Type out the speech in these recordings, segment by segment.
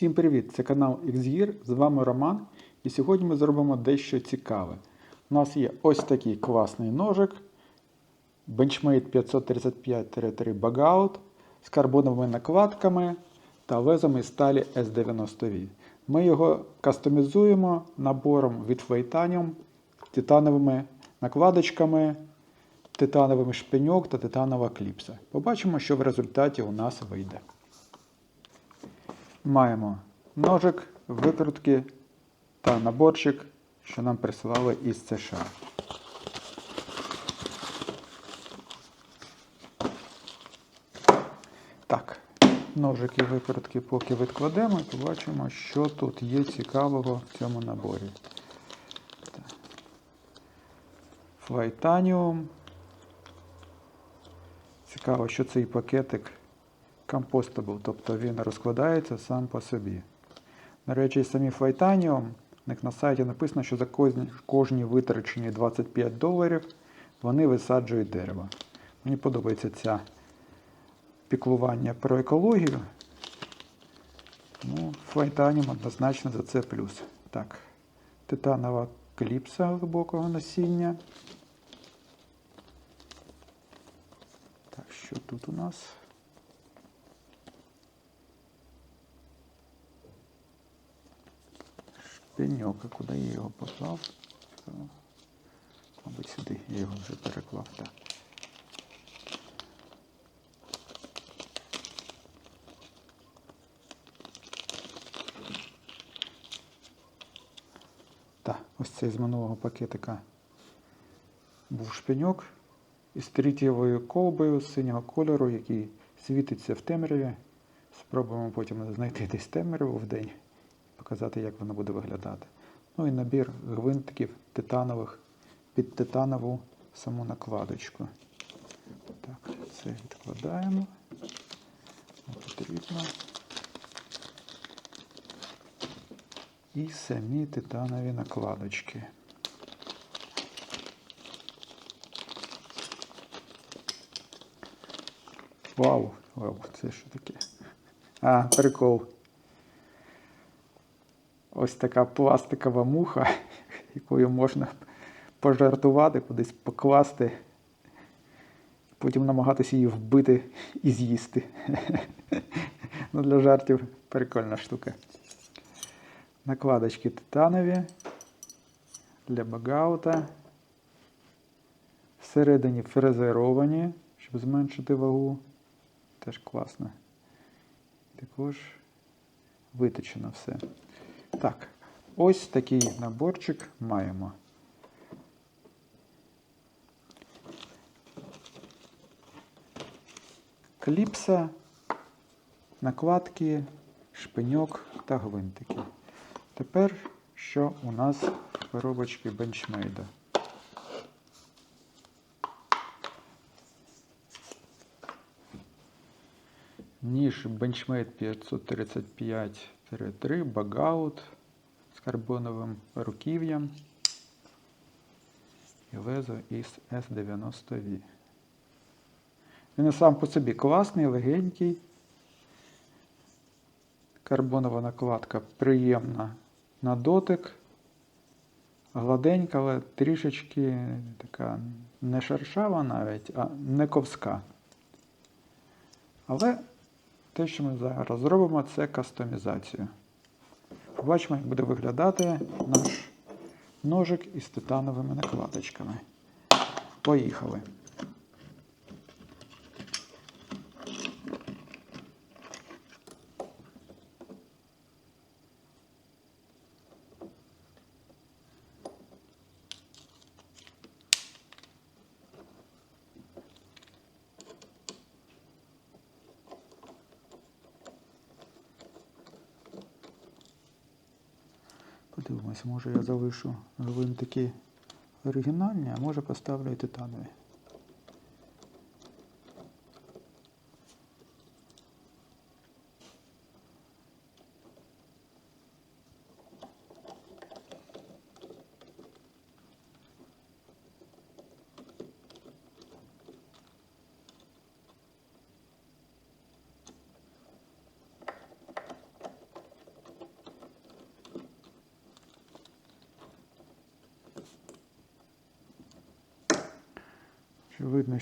Всім привіт! Це канал XGear, з вами Роман. І сьогодні ми зробимо дещо цікаве. У нас є ось такий класний ножик Benchmade 535-3 Bugout з карбоновими накладками та лезом із сталі S90V. Ми його кастомізуємо набором від Fleitanium, титановими накладочками, титановими шпиньок та титанова кліпса. Побачимо, що в результаті у нас вийде. Маємо ножик, викрутки та наборчик, що нам присилали із США. Так, ножики викрутки поки відкладемо і побачимо, що тут є цікавого в цьому наборі. Флайтаніум. Цікаво, що цей пакетик компостабл, тобто він розкладається сам по собі. До речі, самі Flightanium, у них на сайті написано, що за кожні, витрачені 25 доларів вони висаджують дерево. Мені подобається ця піклування про екологію. Ну, Flightanium однозначно за це плюс. Так, титанова кліпса глибокого насіння. Так, що тут у нас? Пеньок, куди я його поклав? Та, Мабуть, сюди я його вже переклав. Так. Так, ось цей з минулого пакетика був шпиньок із трітєвою колбою синього кольору, який світиться в темряві. Спробуємо потім знайти десь темряву в день показати, як воно буде виглядати. Ну і набір гвинтиків титанових під титанову саму накладочку. Так, це відкладаємо. Потрібно. І самі титанові накладочки. Вау! Вау, це що таке? А, прикол. Ось така пластикова муха, якою можна пожартувати, кудись покласти, потім намагатися її вбити і з'їсти. Ну, Для жартів прикольна штука. Накладочки титанові для багаута. Всередині фрезеровані, щоб зменшити вагу. Теж класно. Також виточено все. Так, ось такий наборчик маємо. Кліпса, накладки, шпиньок та гвинтики. Тепер що у нас в коробочці бенчмейда? Ніж бенчмейд 535 3-3, багаут з карбоновим руків'ям і лезо із S90V. Він сам по собі класний, легенький. Карбонова накладка приємна на дотик. Гладенька, але трішечки така не шершава навіть, а не ковска. Але те, що ми зараз зробимо, це кастомізацію. Побачимо, як буде виглядати наш ножик із титановими накладочками. Поїхали. Подивимось, може я залишу гвинтики оригінальні, а може поставлю і титанові.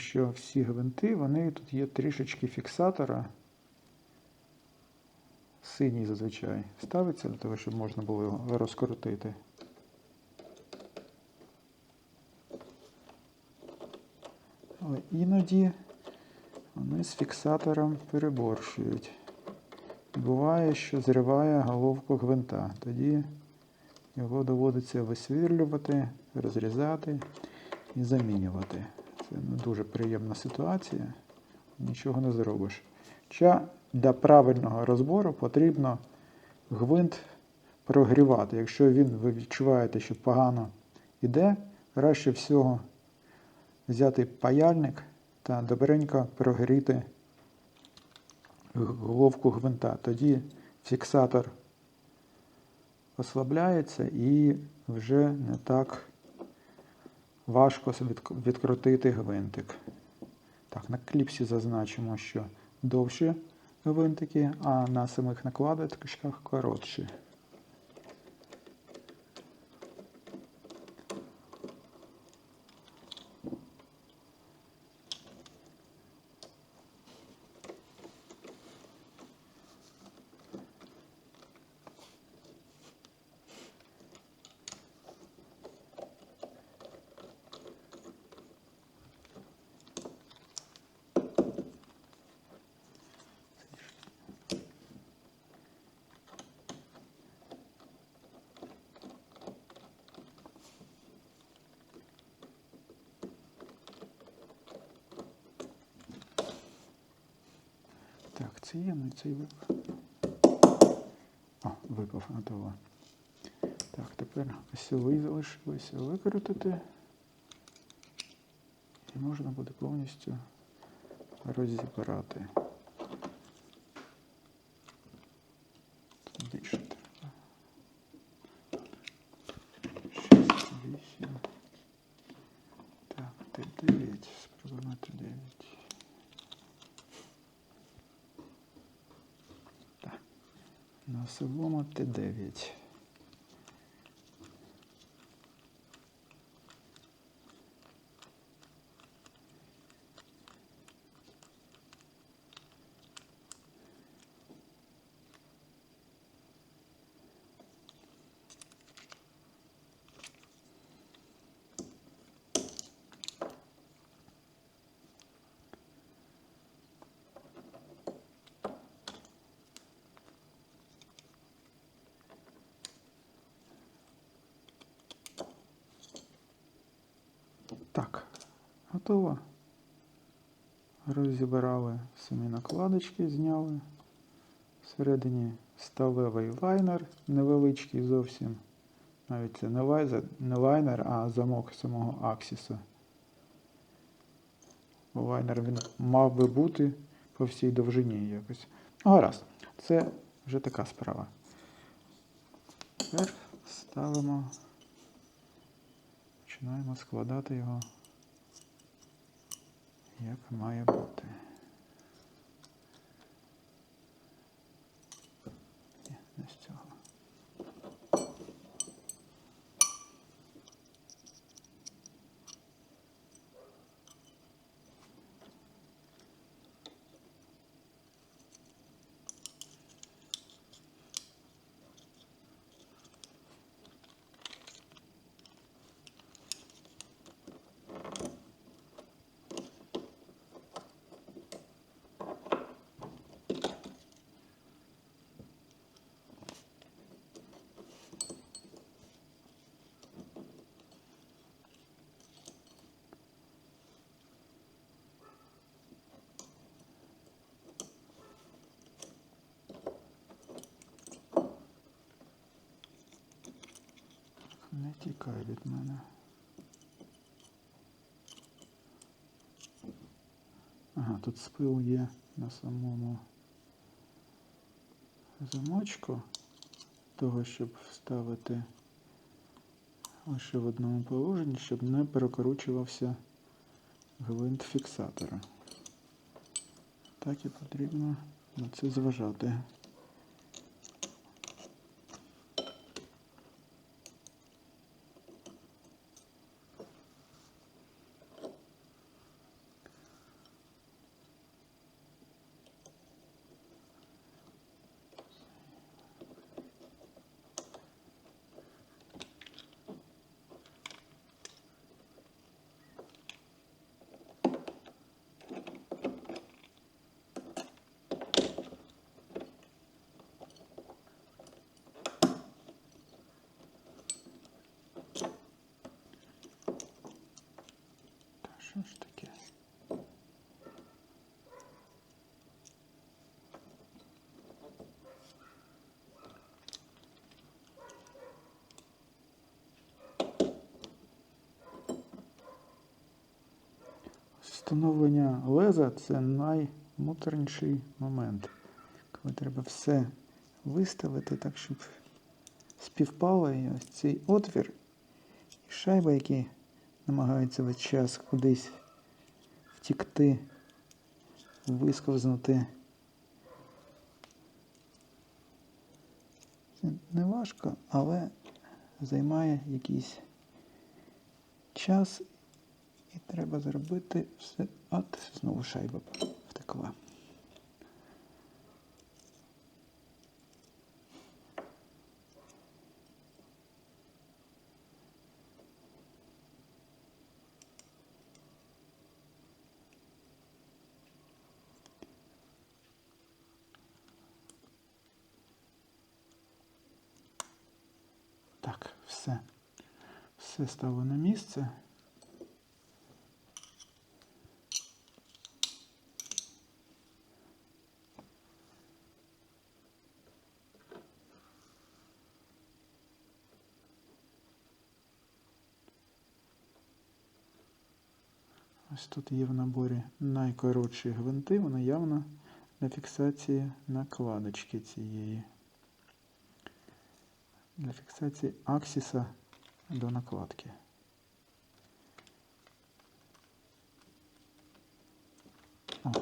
Що всі гвинти, вони тут є трішечки фіксатора. Синій зазвичай ставиться для того, щоб можна було його розкрутити. Але іноді вони з фіксатором переборщують. Буває, що зриває головку гвинта. Тоді його доводиться висвірлювати, розрізати і замінювати. Це не дуже приємна ситуація. Нічого не зробиш. Хоча для правильного розбору потрібно гвинт прогрівати. Якщо він ви відчуваєте, що погано йде, краще всього взяти паяльник та добренько прогріти головку гвинта. Тоді фіксатор ослабляється і вже не так важко відкрутити гвинтик. Так, на кліпсі зазначимо, що довші гвинтики, а на самих накладочках коротші. Так, це є, ну цей випав. О, випав, готово. Так, тепер ось ви залишилося викрутити. І можна буде повністю розібрати. Тут більше треба. 6, 8. Так, Т9. Спробуємо Т9. Носовому Т9. Так, готово. Розібрали самі накладочки, зняли. Всередині сталевий лайнер, невеличкий зовсім. Навіть це не, лайнер, а замок самого Аксіса. Лайнер він мав би бути по всій довжині якось. Ну, гаразд, це вже така справа. Тепер ставимо, починаємо складати його як має бути. Ні, не з цього. Не тікай від мене. Ага, тут спил є на самому замочку того, щоб вставити лише в одному положенні, щоб не перекручувався гвинт фіксатора. Так і потрібно на це зважати. Що ж таке? Встановлення леза це наймуторніший момент, коли треба все виставити так, щоб співпало і ось цей отвір і шайба, які намагаються весь час кудись втікти, висковзнути. Це не важко, але займає якийсь час і треба зробити все. От знову шайба втекла. Так, все. Все стало на місце. Ось тут є в наборі найкоротші гвинти, вони явно для фіксації накладочки цієї. Для фіксації аксіса до накладки. О.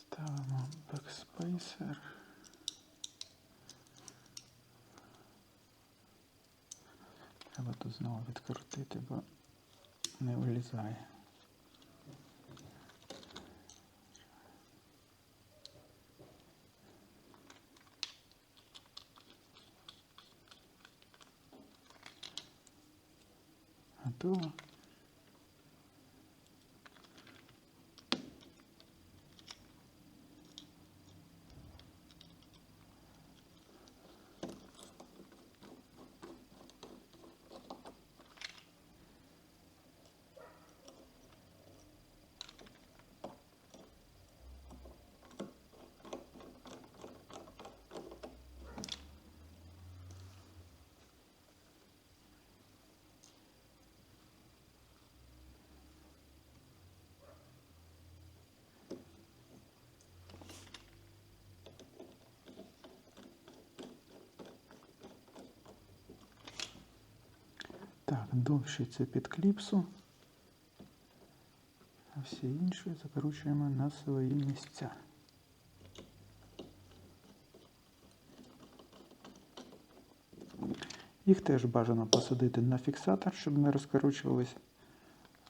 Ставимо бекспейсер. Треба тут знову відкрутити, бо не вилізає. Готово. Так, довше це під кліпсу. А всі інші закручуємо на свої місця. Їх теж бажано посадити на фіксатор, щоб не розкручувались.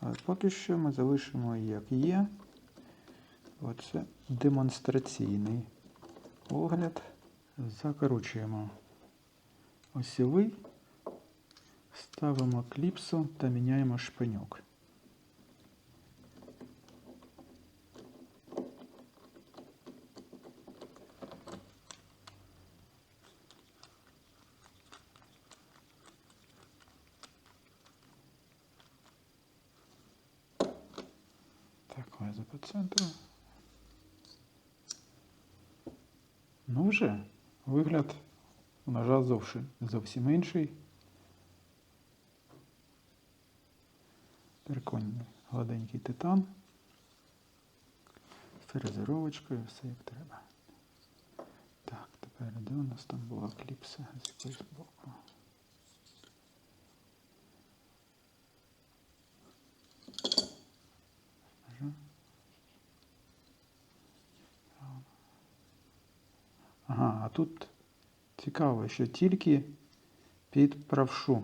Але поки що ми залишимо як є. Оце демонстраційний огляд. Закручуємо осьовий. Ставимо кліпсу та міняємо шпиньок. Так, лезо по центру. Ну вже вигляд у ножа зовсім, зовсім інший. Гладенький титан. Фрезеровочкою, все як треба. Так, тепер де у нас там була кліпса з якоїсь боку. Ага. А тут цікаво, що тільки під правшу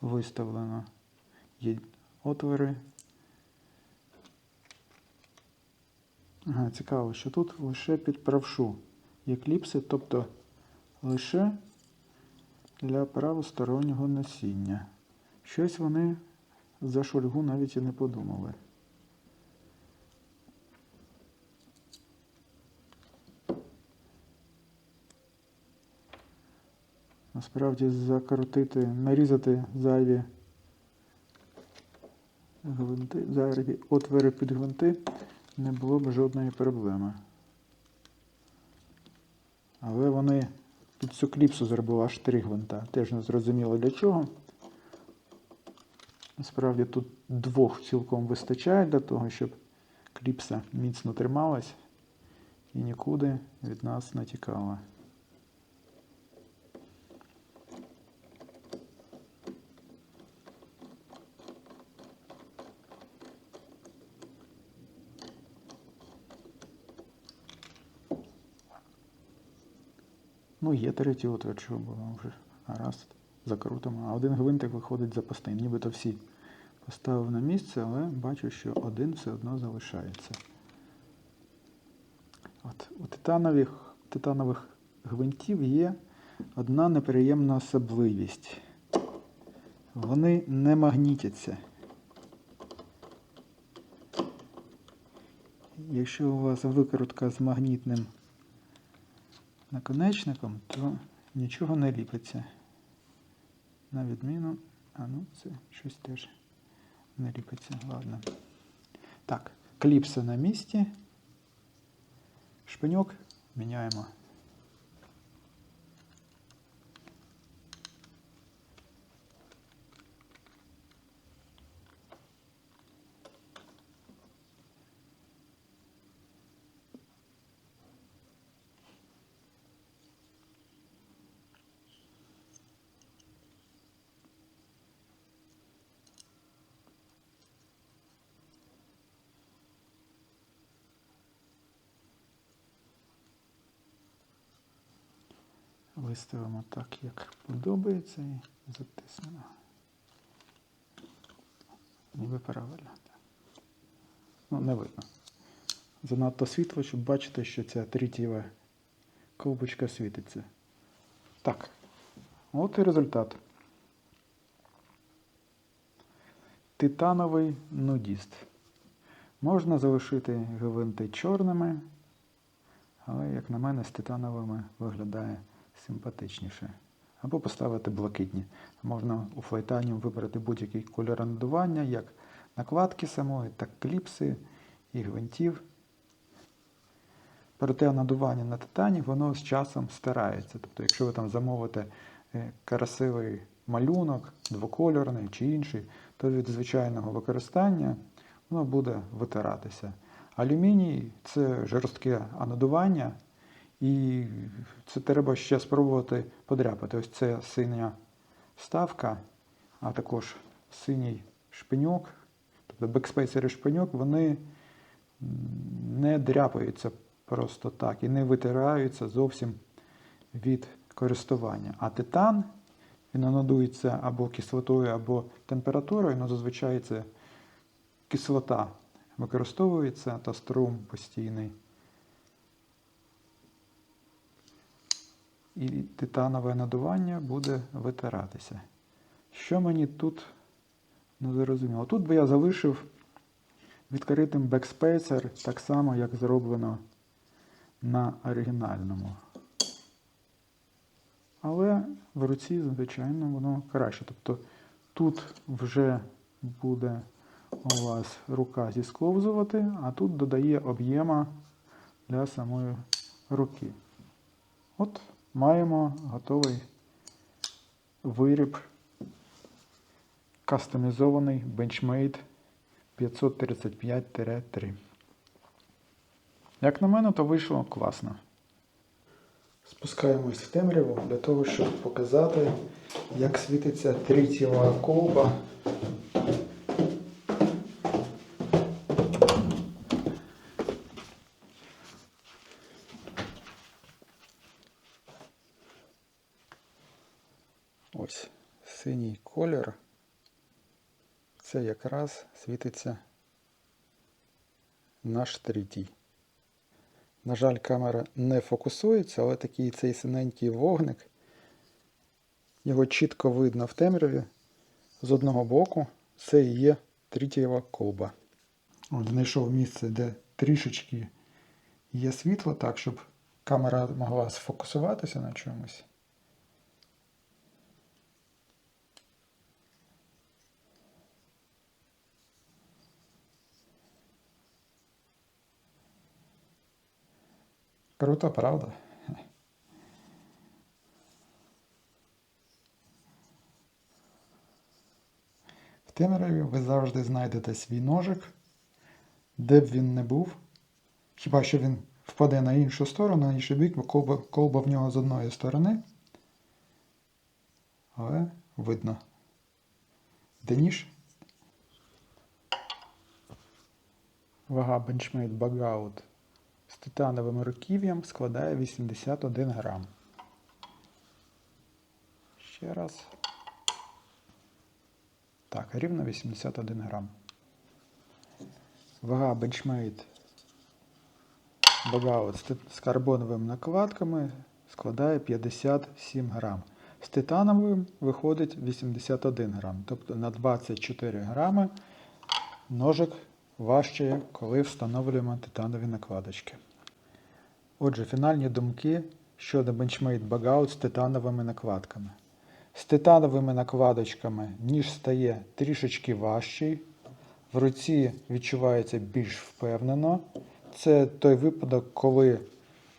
виставлено отвори. Ага, цікаво, що тут лише під правшу є кліпси, тобто лише для правостороннього носіння. Щось вони за шульгу навіть і не подумали. насправді закрутити, нарізати зайві гвинти, зайві отвори під гвинти не було б жодної проблеми. Але вони під цю кліпсу зробили аж три гвинта. Теж не зрозуміло для чого. Насправді тут двох цілком вистачає для того, щоб кліпса міцно трималась і нікуди від нас не тікала. Ну, є третій отвір, чого було вже гаразд, закрутимо. А один гвинтик виходить запасний. Нібито всі поставив на місце, але бачу, що один все одно залишається. От, у титанових, титанових гвинтів є одна неприємна особливість. Вони не магнітяться. Якщо у вас викрутка з магнітним наконечником, то нічого не ліпиться. На відміну, а ну це щось теж не ліпиться. Ладно. Так, кліпса на місці. Шпиньок міняємо. Виставимо так, як подобається, і затиснемо. Ніби правильно. Ну, не видно. Занадто світло, щоб бачити, що ця трітєва ковбочка світиться. Так. От і результат. Титановий нудіст. Можна залишити гвинти чорними, але, як на мене, з титановими виглядає симпатичніше. Або поставити блакитні. Можна у флайтані вибрати будь-який кольор надування, як накладки самої, так кліпси і гвинтів. Проте надування на титані воно з часом стирається. Тобто, якщо ви там замовите е, красивий малюнок, двокольорний чи інший, то від звичайного використання воно буде витиратися. Алюміній це жорстке анодування, і це треба ще спробувати подряпати. Ось це синя вставка, а також синій шпиньок, тобто бекспейсер і шпиньок, вони не дряпаються просто так і не витираються зовсім від користування. А титан він анодується або кислотою, або температурою, але зазвичай це кислота використовується та струм постійний. І титанове надування буде витиратися. Що мені тут не зрозуміло? Тут би я залишив відкритим бекспейсер так само, як зроблено на оригінальному. Але в руці, звичайно, воно краще. Тобто тут вже буде у вас рука зісковзувати, а тут додає об'єма для самої руки. От маємо готовий виріб кастомізований Benchmade 535-3. Як на мене, то вийшло класно. Спускаємось в темряву для того, щоб показати, як світиться трітєва колба. Ось синій колір. Якраз світиться наш третій. На жаль, камера не фокусується, але такий цей синенький вогник. Його чітко видно в темряві. З одного боку це і є трітєва колба. От знайшов місце, де трішечки є світло, так, щоб камера могла сфокусуватися на чомусь. Круто, правда? В темряві ви завжди знайдете свій ножик, де б він не був. Хіба що він впаде на іншу сторону, на інший бік, колба, колба в нього з одної сторони. Але видно. Де ніж? Вага Benchmade Bagout з титановим руків'ям складає 81 грам. Ще раз. Так, рівно 81 грам. Вага Benchmade Bagout з карбоновими накладками складає 57 грам. З титановим виходить 81 грам. Тобто на 24 грами ножик важчає, коли встановлюємо титанові накладочки. Отже, фінальні думки щодо Benchmade Bagout з титановими накладками. З титановими накладочками ніж стає трішечки важчий, в руці відчувається більш впевнено. Це той випадок, коли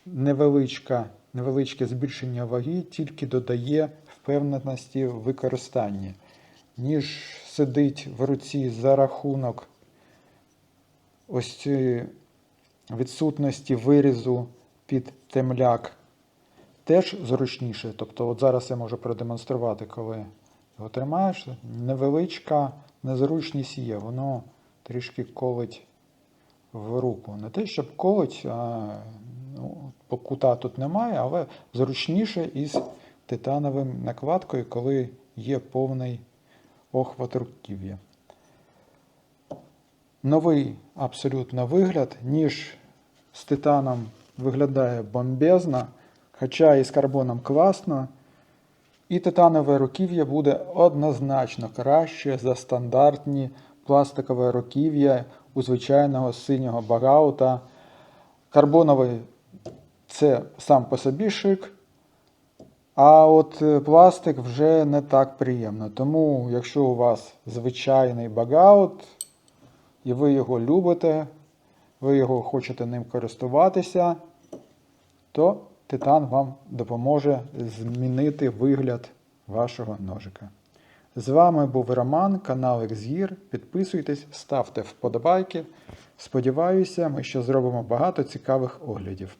невеличка, невеличке збільшення ваги тільки додає впевненості в використанні. Ніж сидить в руці за рахунок ось цієї відсутності вирізу під темляк теж зручніше. Тобто, от зараз я можу продемонструвати, коли його тримаєш. Невеличка незручність є, воно трішки колить в руку. Не те, щоб колить, а ну, кута тут немає, але зручніше із титановим накладкою, коли є повний охват руків'я. Новий абсолютно вигляд, ніж з титаном виглядає бомбезно, хоча і з карбоном класно. І титанове руків'я буде однозначно краще за стандартні пластикове руків'я у звичайного синього багаута. Карбоновий це сам по собі шик, а от е, пластик вже не так приємно. Тому, якщо у вас звичайний багаут, і ви його любите, ви його хочете ним користуватися, то титан вам допоможе змінити вигляд вашого ножика. З вами був Роман, канал Xgear. Підписуйтесь, ставте вподобайки. Сподіваюся, ми ще зробимо багато цікавих оглядів.